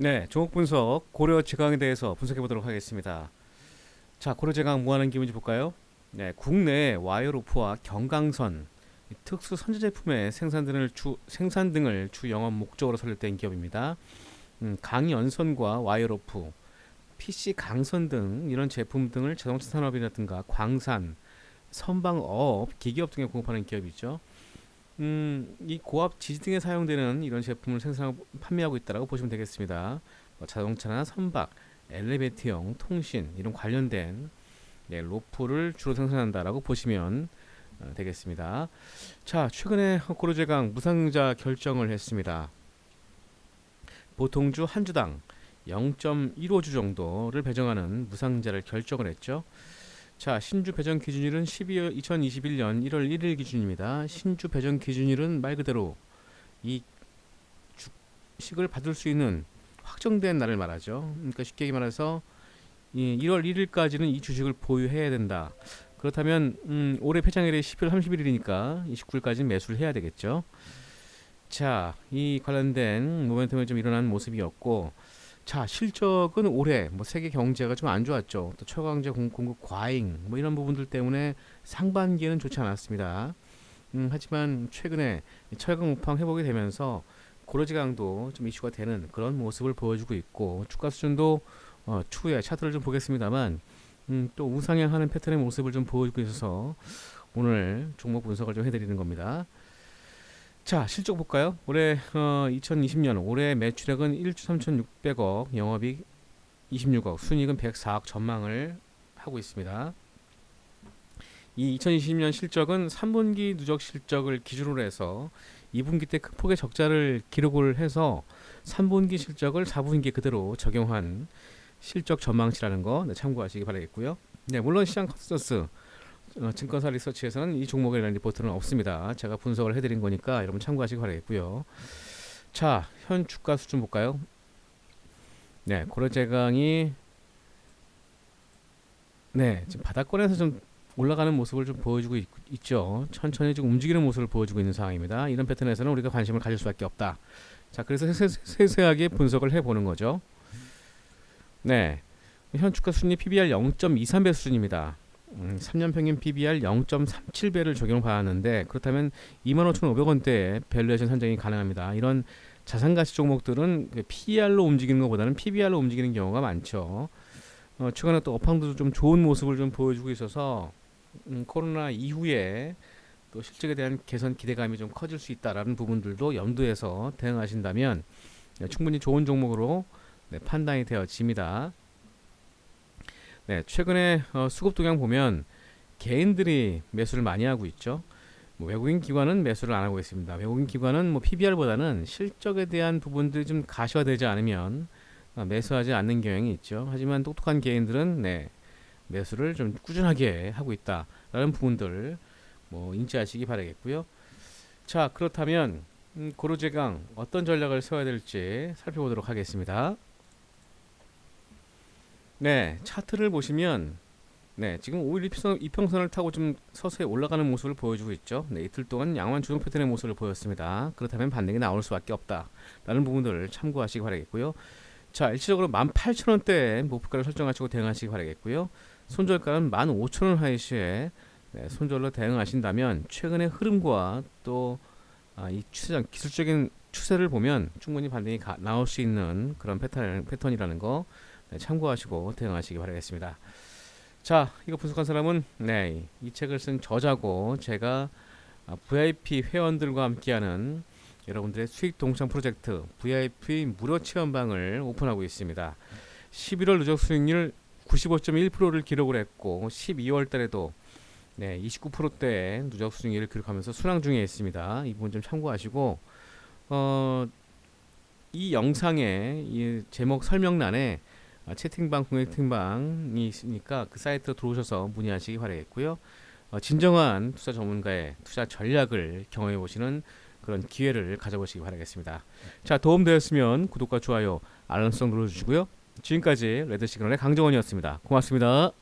네, 종목 분석 고려 제강에 대해서 분석해 보도록 하겠습니다. 자, 고려 제강 뭐 하는 기분인지 볼까요? 네, 국내 와이어 로프와 경강선 이 특수 선제 제품의 생산 등을 주 생산 등을 주 영업 목적으로 설립된 기업입니다. 음, 강연선과 와이어 로프, PC 강선 등 이런 제품 등을 자동차 산업이라든가 광산, 선방업, 기기업 등에 공급하는 기업이죠. 음, 이 고압 지지 등에 사용되는 이런 제품을 생산하고 판매하고 있다라고 보시면 되겠습니다. 뭐 자동차나 선박, 엘리베이터용, 통신 이런 관련된 네, 로프를 주로 생산한다라고 보시면 어, 되겠습니다. 자, 최근에 고르제강 무상자 결정을 했습니다. 보통주 한 주당 0.15주 정도를 배정하는 무상자를 결정을 했죠. 자, 신주 배정 기준일은 12월 2021년 1월 1일 기준입니다. 신주 배정 기준일은 말 그대로 이 주식을 받을 수 있는 확정된 날을 말하죠. 그러니까 쉽게 말해서 이 1월 1일까지는 이 주식을 보유해야 된다. 그렇다면 음, 올해 폐장일이 12월 31일이니까 29일까지는 매수를 해야 되겠죠. 자, 이 관련된 모멘텀이 좀 일어난 모습이었고 자 실적은 올해 뭐 세계 경제가 좀 안 좋았죠. 또 초강제 공- 공급 과잉 뭐 이런 부분들 때문에 상반기에는 좋지 않았습니다. 음, 하지만 최근에 이 철강 우팡 회복이 되면서 고려지강도 좀 이슈가 되는 그런 모습을 보여주고 있고 주가 수준도 어, 추후에 차트를 좀 보겠습니다만 음, 또 우상향하는 패턴의 모습을 좀 보여주고 있어서 오늘 종목 분석을 좀 해드리는 겁니다. 자, 실적 볼까요? 올해 어, 2020년 올해 매출액은 1조 3,600억, 영업이익 26억, 순이익은 104억 전망을 하고 있습니다. 이 2020년 실적은 3분기 누적 실적을 기준으로 해서 2분기 때 큰 폭의 적자를 기록을 해서 3분기 실적을 4분기 그대로 적용한 실적 전망치라는 거 네, 참고하시기 바라겠고요. 네, 물론 시장 컨센서스 어, 증권사 리서치에서는 이 종목에 대한 리포트는 없습니다. 제가 분석을 해드린 거니까 여러분 참고하시기 바라겠고요. 자, 현 주가 수준 볼까요? 네, 고려제강이 네, 지금 바닥권에서 좀 올라가는 모습을 좀 보여주고 있, 죠 천천히 지금 움직이는 모습을 보여주고 있는 상황입니다. 이런 패턴에서는 우리가 관심을 가질 수밖에 없다. 자, 그래서 세세하게 분석을 해보는 거죠. 네, 현 주가 수준이 PBR 0.23배 수준입니다. 음, 3년 평균 PBR 0.37배를 적용 받았는데 그렇다면 25,500원대에 밸류에이션 산정이 가능합니다. 이런 자산 가치 종목들은 그 PER로 움직이는 것보다는 PBR로 움직이는 경우가 많죠. 어, 최근에 또 업황도 좀 좋은 모습을 좀 보여주고 있어서 음, 코로나 이후에 또 실적에 대한 개선 기대감이 좀 커질 수 있다라는 부분들도 염두에서 대응하신다면 네, 충분히 좋은 종목으로 네, 판단이 되어집니다. 네, 최근에 어, 수급 동향 보면 개인들이 매수를 많이 하고 있죠. 뭐 외국인 기관은 매수를 안 하고 있습니다. 외국인 기관은 뭐 PBR보다는 실적에 대한 부분들이 좀 가시화되지 않으면 어, 매수하지 않는 경향이 있죠. 하지만 똑똑한 개인들은 네, 매수를 좀 꾸준하게 하고 있다라는 부분들 뭐 인지하시기 바라겠고요. 자, 그렇다면 음, 고로제강 어떤 전략을 세워야 될지 살펴보도록 하겠습니다. 네, 차트를 보시면 네, 지금 5일 이평선, 이평선을 타고 좀 서서히 올라가는 모습을 보여주고 있죠. 네, 이틀 동안 양호한 주동 패턴의 모습을 보였습니다. 그렇다면 반등이 나올 수밖에 없다라는 부분들을 참고하시기 바라겠고요. 자, 일시적으로 18,000원대에 목표가를 설정하시고 대응하시기 바라겠고요. 손절가는 15,000원 하이시에 네, 손절로 대응하신다면 최근의 흐름과 또 아, 이 추세장 기술적인 추세를 보면 충분히 반등이 가, 나올 수 있는 그런 패턴, 패턴이라는 거 네, 참고하시고 대응하시기 바라겠습니다. 자, 이거 분석한 사람은 네, 이 책을 쓴 저자고 제가 아, VIP 회원들과 함께하는 여러분들의 수익 동창 프로젝트 VIP 무료 체험방을 오픈하고 있습니다. 11월 누적 수익률 95.1%를 기록을 했고 12월 달에도 네, 29%대의 누적 수익률을 기록하면서 순항 중에 있습니다. 이 부분 좀 참고하시고 어, 이 영상의 이 제목 설명란에 아, 채팅방 공개팅방이 있으니까 그 사이트로 들어오셔서 문의하시기 바라겠고요. 어, 진정한 투자 전문가의 투자 전략을 경험해 보시는 그런 기회를 가져보시기 바라겠습니다. 자 도움되었으면 구독과 좋아요, 알람 설정 눌러주시고요. 지금까지 레드 시그널의 강정원이었습니다. 고맙습니다.